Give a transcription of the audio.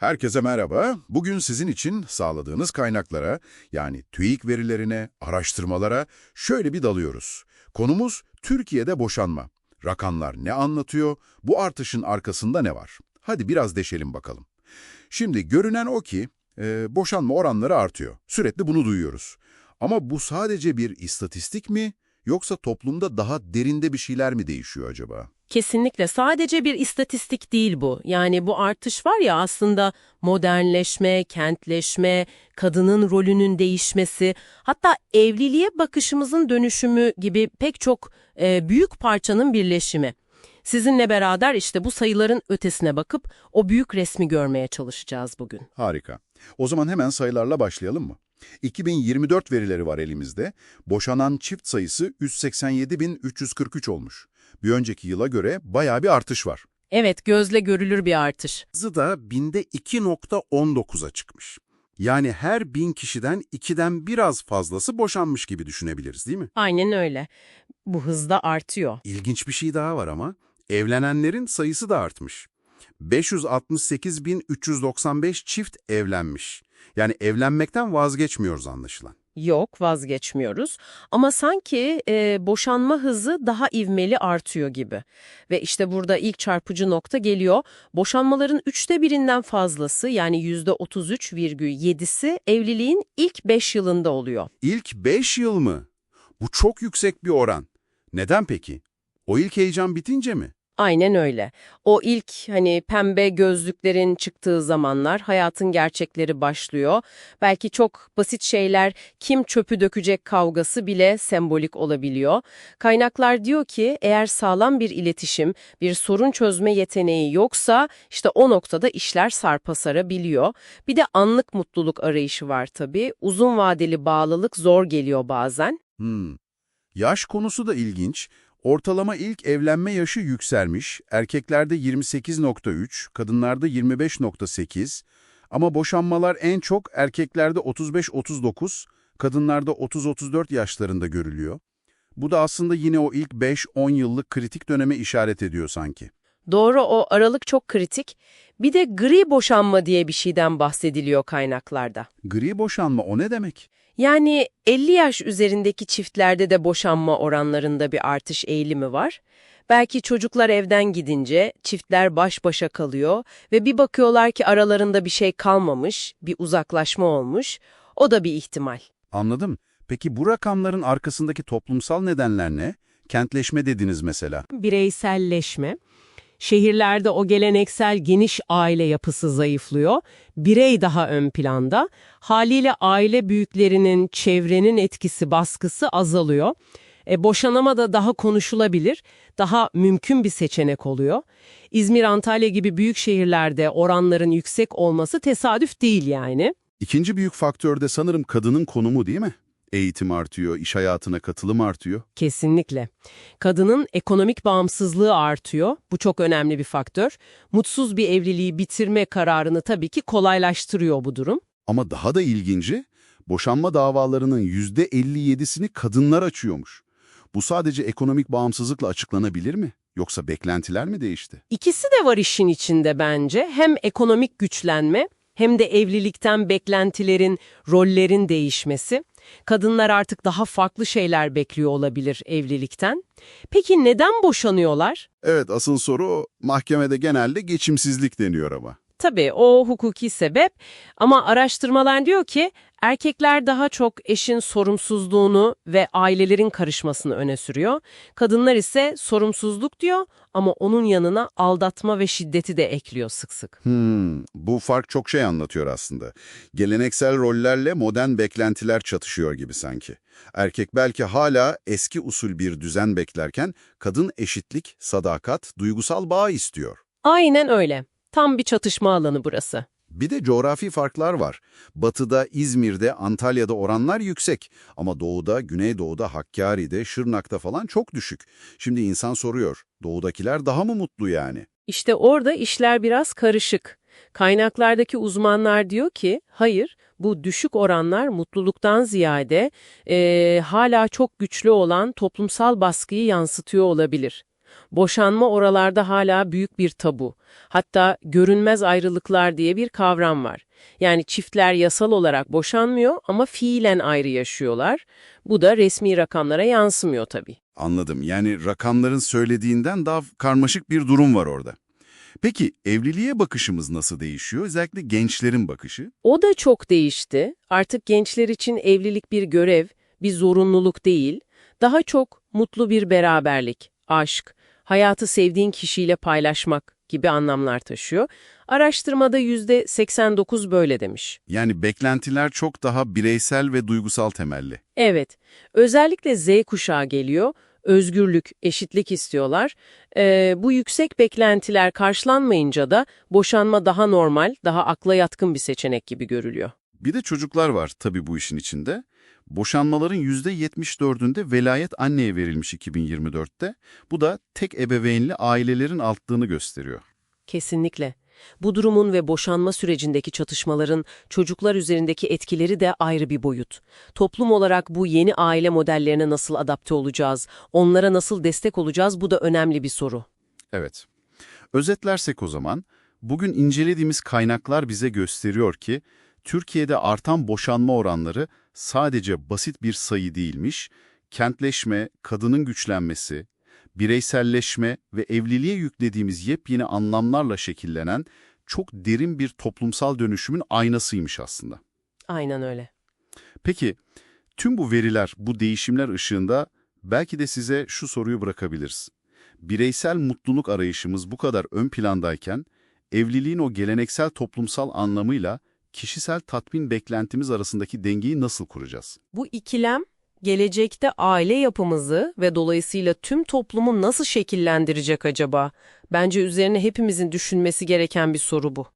Herkese merhaba. Bugün sizin için sağladığınız kaynaklara, yani TÜİK verilerine, araştırmalara şöyle bir dalıyoruz. Konumuz Türkiye'de boşanma. Rakamlar ne anlatıyor? Bu artışın arkasında ne var? Hadi biraz deşelim bakalım. Şimdi görünen o ki e, boşanma oranları artıyor. Sürekli bunu duyuyoruz. Ama bu sadece bir istatistik mi yoksa toplumda daha derinde bir şeyler mi değişiyor acaba? Kesinlikle sadece bir istatistik değil bu. Yani bu artış var ya aslında modernleşme, kentleşme, kadının rolünün değişmesi, hatta evliliğe bakışımızın dönüşümü gibi pek çok e, büyük parçanın birleşimi. Sizinle beraber işte bu sayıların ötesine bakıp o büyük resmi görmeye çalışacağız bugün. Harika. O zaman hemen sayılarla başlayalım mı? 2024 verileri var elimizde. Boşanan çift sayısı 187.343 olmuş. Bir önceki yıla göre bayağı bir artış var. Evet, gözle görülür bir artış. Hızı da binde 2.19'a çıkmış. Yani her bin kişiden 2'den biraz fazlası boşanmış gibi düşünebiliriz değil mi? Aynen öyle. Bu hızda artıyor. İlginç bir şey daha var ama evlenenlerin sayısı da artmış. 568.395 çift evlenmiş. Yani evlenmekten vazgeçmiyoruz anlaşılan. Yok, vazgeçmiyoruz. Ama sanki e, boşanma hızı daha ivmeli artıyor gibi. Ve işte burada ilk çarpıcı nokta geliyor. Boşanmaların üçte birinden fazlası yani yüzde 33,7'si evliliğin ilk 5 yılında oluyor. İlk 5 yıl mı? Bu çok yüksek bir oran. Neden peki? O ilk heyecan bitince mi? Aynen öyle. O ilk hani pembe gözlüklerin çıktığı zamanlar hayatın gerçekleri başlıyor. Belki çok basit şeyler kim çöpü dökecek kavgası bile sembolik olabiliyor. Kaynaklar diyor ki eğer sağlam bir iletişim, bir sorun çözme yeteneği yoksa işte o noktada işler sarpa sarabiliyor. Bir de anlık mutluluk arayışı var tabii. Uzun vadeli bağlılık zor geliyor bazen. Hmm. Yaş konusu da ilginç. Ortalama ilk evlenme yaşı yükselmiş, erkeklerde 28.3, kadınlarda 25.8 ama boşanmalar en çok erkeklerde 35-39, kadınlarda 30-34 yaşlarında görülüyor. Bu da aslında yine o ilk 5-10 yıllık kritik döneme işaret ediyor sanki. Doğru o aralık çok kritik. Bir de gri boşanma diye bir şeyden bahsediliyor kaynaklarda. Gri boşanma o ne demek? Yani 50 yaş üzerindeki çiftlerde de boşanma oranlarında bir artış eğilimi var. Belki çocuklar evden gidince çiftler baş başa kalıyor ve bir bakıyorlar ki aralarında bir şey kalmamış, bir uzaklaşma olmuş. O da bir ihtimal. Anladım. Peki bu rakamların arkasındaki toplumsal nedenler ne? Kentleşme dediniz mesela. Bireyselleşme. Şehirlerde o geleneksel geniş aile yapısı zayıflıyor. Birey daha ön planda. Haliyle aile büyüklerinin, çevrenin etkisi, baskısı azalıyor. E, boşanama da daha konuşulabilir, daha mümkün bir seçenek oluyor. İzmir, Antalya gibi büyük şehirlerde oranların yüksek olması tesadüf değil yani. İkinci büyük faktör de sanırım kadının konumu değil mi? Eğitim artıyor, iş hayatına katılım artıyor. Kesinlikle. Kadının ekonomik bağımsızlığı artıyor. Bu çok önemli bir faktör. Mutsuz bir evliliği bitirme kararını tabii ki kolaylaştırıyor bu durum. Ama daha da ilginci, boşanma davalarının %57'sini kadınlar açıyormuş. Bu sadece ekonomik bağımsızlıkla açıklanabilir mi? Yoksa beklentiler mi değişti? İkisi de var işin içinde bence. Hem ekonomik güçlenme hem de evlilikten beklentilerin, rollerin değişmesi. Kadınlar artık daha farklı şeyler bekliyor olabilir evlilikten. Peki neden boşanıyorlar? Evet, asıl soru o. Mahkemede genelde geçimsizlik deniyor ama. Tabii o hukuki sebep ama araştırmalar diyor ki erkekler daha çok eşin sorumsuzluğunu ve ailelerin karışmasını öne sürüyor. Kadınlar ise sorumsuzluk diyor ama onun yanına aldatma ve şiddeti de ekliyor sık sık. Hmm, bu fark çok şey anlatıyor aslında. Geleneksel rollerle modern beklentiler çatışıyor gibi sanki. Erkek belki hala eski usul bir düzen beklerken kadın eşitlik, sadakat, duygusal bağ istiyor. Aynen öyle. Tam bir çatışma alanı burası. Bir de coğrafi farklar var. Batıda, İzmir'de, Antalya'da oranlar yüksek ama doğuda, güneydoğuda, Hakkari'de, Şırnak'ta falan çok düşük. Şimdi insan soruyor, doğudakiler daha mı mutlu yani? İşte orada işler biraz karışık. Kaynaklardaki uzmanlar diyor ki, hayır, bu düşük oranlar mutluluktan ziyade e, hala çok güçlü olan toplumsal baskıyı yansıtıyor olabilir. Boşanma oralarda hala büyük bir tabu. Hatta görünmez ayrılıklar diye bir kavram var. Yani çiftler yasal olarak boşanmıyor ama fiilen ayrı yaşıyorlar. Bu da resmi rakamlara yansımıyor tabii. Anladım. Yani rakamların söylediğinden daha karmaşık bir durum var orada. Peki evliliğe bakışımız nasıl değişiyor? Özellikle gençlerin bakışı. O da çok değişti. Artık gençler için evlilik bir görev, bir zorunluluk değil. Daha çok mutlu bir beraberlik, aşk, hayatı sevdiğin kişiyle paylaşmak gibi anlamlar taşıyor. Araştırmada %89 böyle demiş. Yani beklentiler çok daha bireysel ve duygusal temelli. Evet, özellikle Z kuşağı geliyor. Özgürlük, eşitlik istiyorlar. Ee, bu yüksek beklentiler karşılanmayınca da boşanma daha normal, daha akla yatkın bir seçenek gibi görülüyor. Bir de çocuklar var tabii bu işin içinde. Boşanmaların %74'ünde velayet anneye verilmiş 2024'te. Bu da tek ebeveynli ailelerin arttığını gösteriyor. Kesinlikle. Bu durumun ve boşanma sürecindeki çatışmaların çocuklar üzerindeki etkileri de ayrı bir boyut. Toplum olarak bu yeni aile modellerine nasıl adapte olacağız, onlara nasıl destek olacağız bu da önemli bir soru. Evet. Özetlersek o zaman, bugün incelediğimiz kaynaklar bize gösteriyor ki, Türkiye'de artan boşanma oranları sadece basit bir sayı değilmiş, kentleşme, kadının güçlenmesi, bireyselleşme ve evliliğe yüklediğimiz yepyeni anlamlarla şekillenen çok derin bir toplumsal dönüşümün aynasıymış aslında. Aynen öyle. Peki, tüm bu veriler, bu değişimler ışığında belki de size şu soruyu bırakabiliriz. Bireysel mutluluk arayışımız bu kadar ön plandayken, evliliğin o geleneksel toplumsal anlamıyla kişisel tatmin beklentimiz arasındaki dengeyi nasıl kuracağız? Bu ikilem gelecekte aile yapımızı ve dolayısıyla tüm toplumu nasıl şekillendirecek acaba? Bence üzerine hepimizin düşünmesi gereken bir soru bu.